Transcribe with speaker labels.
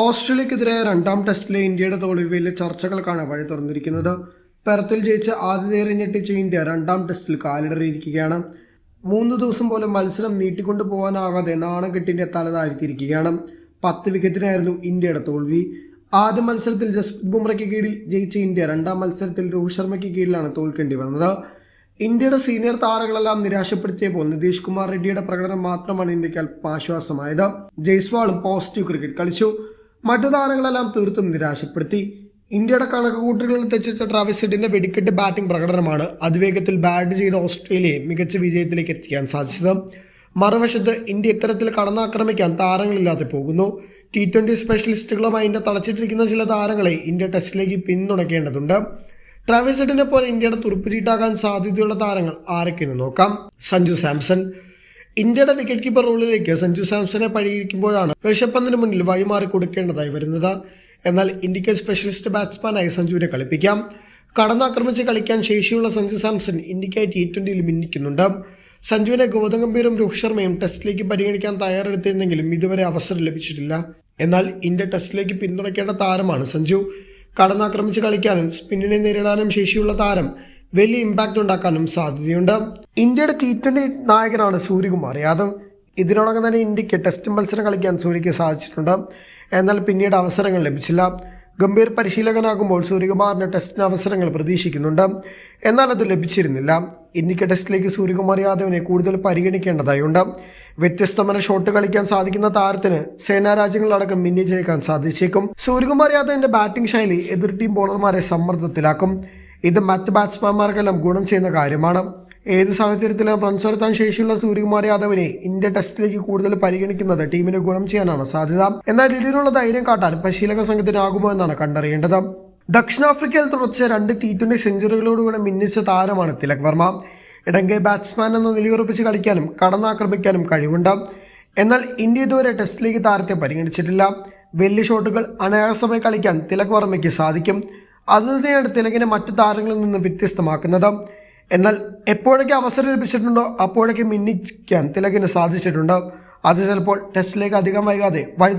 Speaker 1: ഓസ്ട്രേലിയക്കെതിരായ രണ്ടാം ടെസ്റ്റിലെ ഇന്ത്യയുടെ തോൽവിയിൽ ചർച്ചകൾക്കാണ് വഴി തുറന്നിരിക്കുന്നത്. പെർത്തിൽ ജയിച്ച് ആതിഥേയരെ ഞെട്ടിച്ച ഇന്ത്യ രണ്ടാം ടെസ്റ്റിൽ കാലിടറിയിരിക്കുകയാണ്. മൂന്ന് ദിവസം പോലും മത്സരം നീട്ടിക്കൊണ്ടു പോകാനാകാതെ നാണക്കെട്ടിന്റെ തല താഴ്ത്തിയിരിക്കുകയാണ്. പത്ത് വിക്കറ്റിനായിരുന്നു ഇന്ത്യയുടെ തോൽവി. ആദ്യ മത്സരത്തിൽ ജസ്പ്രീത് ബുംറയ്ക്ക് കീഴിൽ ജയിച്ച ഇന്ത്യ രണ്ടാം മത്സരത്തിൽ രോഹിത് ശർമ്മയ്ക്ക് കീഴിലാണ് തോൽക്കേണ്ടി വന്നത്. ഇന്ത്യയുടെ സീനിയർ താരങ്ങളെല്ലാം നിരാശപ്പെടുത്തിയപ്പോൾ നിതീഷ് കുമാർ റെഡ്ഡിയുടെ പ്രകടനം മാത്രമാണ് ഇന്ത്യയ്ക്ക് അല്പം ആശ്വാസമായത് ജയ്സ്വാളും പോസിറ്റീവ് ക്രിക്കറ്റ് കളിച്ചു. മറ്റു താരങ്ങളെല്ലാം തീർത്തും നിരാശപ്പെടുത്തി. ഇന്ത്യയുടെ കണക്കുകൂട്ടലുകൾ തെറ്റിച്ച ട്രാവിസ് ഹെഡിന്റെ വെടിക്കെട്ട് ബാറ്റിംഗ് പ്രകടനമാണ് അതിവേഗത്തിൽ ബാറ്റ് ചെയ്ത ഓസ്ട്രേലിയയെ മികച്ച വിജയത്തിലേക്ക് എത്തിക്കാൻ സാധിച്ചത്. മറുവശത്ത് ഇന്ത്യ ഇത്തരത്തിൽ കടന്നാക്രമിക്കാൻ താരങ്ങളില്ലാതെ പോകുന്നു. ടി ട്വന്റി സ്പെഷ്യലിസ്റ്റുകളുമായി ഇന്ത്യ തളച്ചിട്ടിരിക്കുന്ന ചില താരങ്ങളെ ഇന്ത്യ ടെസ്റ്റിലേക്ക് പിന്തുണയ്ക്കേണ്ടതുണ്ട്. ട്രാവിസ് ഹെഡിനെ പോലെ ഇന്ത്യയുടെ തുറുപ്പ് ചീട്ടാകാൻ സാധ്യതയുള്ള താരങ്ങൾ ആരൊക്കെയെന്ന് നോക്കാം. സഞ്ജു സാംസൺ ഇന്ത്യയുടെ വിക്കറ്റ് കീപ്പർ റോളിലേക്ക് സഞ്ജു സാംസനെ പഴിയിരിക്കുമ്പോഴാണ് ഋഷഭ് പന്തിന് മുന്നിൽ വഴിമാറി കൊടുക്കേണ്ടതായി വരുന്നത്. എന്നാൽ ഇന്ത്യയ്ക്ക് സ്പെഷ്യലിസ്റ്റ് ബാറ്റ്സ്മാനായി സഞ്ജുവിനെ കളിപ്പിക്കാം. കടന്നാക്രമിച്ച് കളിക്കാൻ ശേഷിയുള്ള സഞ്ജു സാംസൺ ഇന്ത്യക്കായി ടി ട്വന്റിയിൽ മിന്നിക്കുന്നുണ്ട്. സഞ്ജുവിനെ ഗൗതം ഗംഭീറും രോഹിത് ശർമ്മയും ടെസ്റ്റിലേക്ക് പരിഗണിക്കാൻ തയ്യാറെടുത്തിരുന്നെങ്കിലും ഇതുവരെ അവസരം ലഭിച്ചിട്ടില്ല. എന്നാൽ ഇന്ത്യ ടെസ്റ്റിലേക്ക് പിന്തുണയ്ക്കേണ്ട താരമാണ് സഞ്ജു. കടന്നാക്രമിച്ച് കളിക്കാനും സ്പിന്നിനെ നേരിടാനും ശേഷിയുള്ള താരം വലിയ ഇമ്പാക്റ്റ് ഉണ്ടാക്കാനും സാധ്യതയുണ്ട്. ഇന്ത്യയുടെ ടി ട്വന്റി നായകനാണ് സൂര്യകുമാർ യാദവ്. ഇതിനോടകം തന്നെ ഇന്ത്യയ്ക്ക് ടെസ്റ്റ് മത്സരം കളിക്കാൻ സൂര്യയ്ക്ക് സാധിച്ചിട്ടുണ്ട്. എന്നാൽ പിന്നീട് അവസരങ്ങൾ ലഭിച്ചില്ല. ഗംഭീർ പരിശീലകനാകുമ്പോൾ സൂര്യകുമാറിന് ടെസ്റ്റിന് അവസരങ്ങൾ പ്രതീക്ഷിക്കുന്നുണ്ട്. എന്നാൽ അത് ലഭിച്ചിരുന്നില്ല. ഇന്ത്യയ്ക്ക് ടെസ്റ്റിലേക്ക് സൂര്യകുമാർ യാദവിനെ കൂടുതൽ പരിഗണിക്കേണ്ടതായുണ്ട് വ്യത്യസ്തമായ ഷോട്ട് കളിക്കാൻ സാധിക്കുന്ന താരത്തിന് സേനാ രാജ്യങ്ങളടക്കം മിന്നി ജയിക്കാൻ സാധിച്ചേക്കും. സൂര്യകുമാർ യാദവിന്റെ ബാറ്റിംഗ് ശൈലി എതിർ ടീം ബോളർമാരെ സമ്മർദ്ദത്തിലാക്കും. ഇത് മറ്റ് ബാറ്റ്സ്മാൻമാർക്കെല്ലാം ഗുണം ചെയ്യുന്ന കാര്യമാണ്. ഏത് സാഹചര്യത്തിലും റൺസ് വരുത്താൻ ശേഷിയുള്ള സൂര്യകുമാർ യാദവിനെ ഇന്ത്യ ടെസ്റ്റിലേക്ക് കൂടുതൽ പരിഗണിക്കുന്നത് ടീമിന് ഗുണം ചെയ്യാനാണ് സാധ്യത. എന്നാൽ ഇതിനുള്ള ധൈര്യം കാട്ടാൻ പരിശീലക സംഘത്തിനാകുമോ എന്നാണ് കണ്ടറിയേണ്ടത്. ദക്ഷിണാഫ്രിക്കയിൽ തുടർച്ച രണ്ട് ടി ട്വന്റി സെഞ്ചുറികളോടുകൂടെ മിന്നിച്ച താരമാണ് തിലക് വർമ്മ. ഇടങ്കേ ബാറ്റ്സ്മാൻ എന്ന നിലയുറപ്പിച്ച് കളിക്കാനും കടന്നാക്രമിക്കാനും കഴിവുണ്ട്. എന്നാൽ ഇന്ത്യ ഇതുവരെ ടെസ്റ്റിലേക്ക് താരത്തെ പരിഗണിച്ചിട്ടില്ല. വലിയ ഷോട്ടുകൾ അനായാസമായി കളിക്കാൻ തിലക് വർമ്മയ്ക്ക് സാധിക്കും. അത് തിലകിനെ മറ്റു താരങ്ങളിൽ നിന്ന് വ്യത്യസ്തമാക്കുന്നത്. എന്നാൽ എപ്പോഴൊക്കെ അവസരം ലഭിച്ചിട്ടുണ്ടോ അപ്പോഴൊക്കെ മിന്നിക്കാൻ തിലകിന് സാധിച്ചിട്ടുണ്ട്. അത് ചിലപ്പോൾ ടെസ്റ്റിലേക്ക് അധികം വൈകാതെ വഴി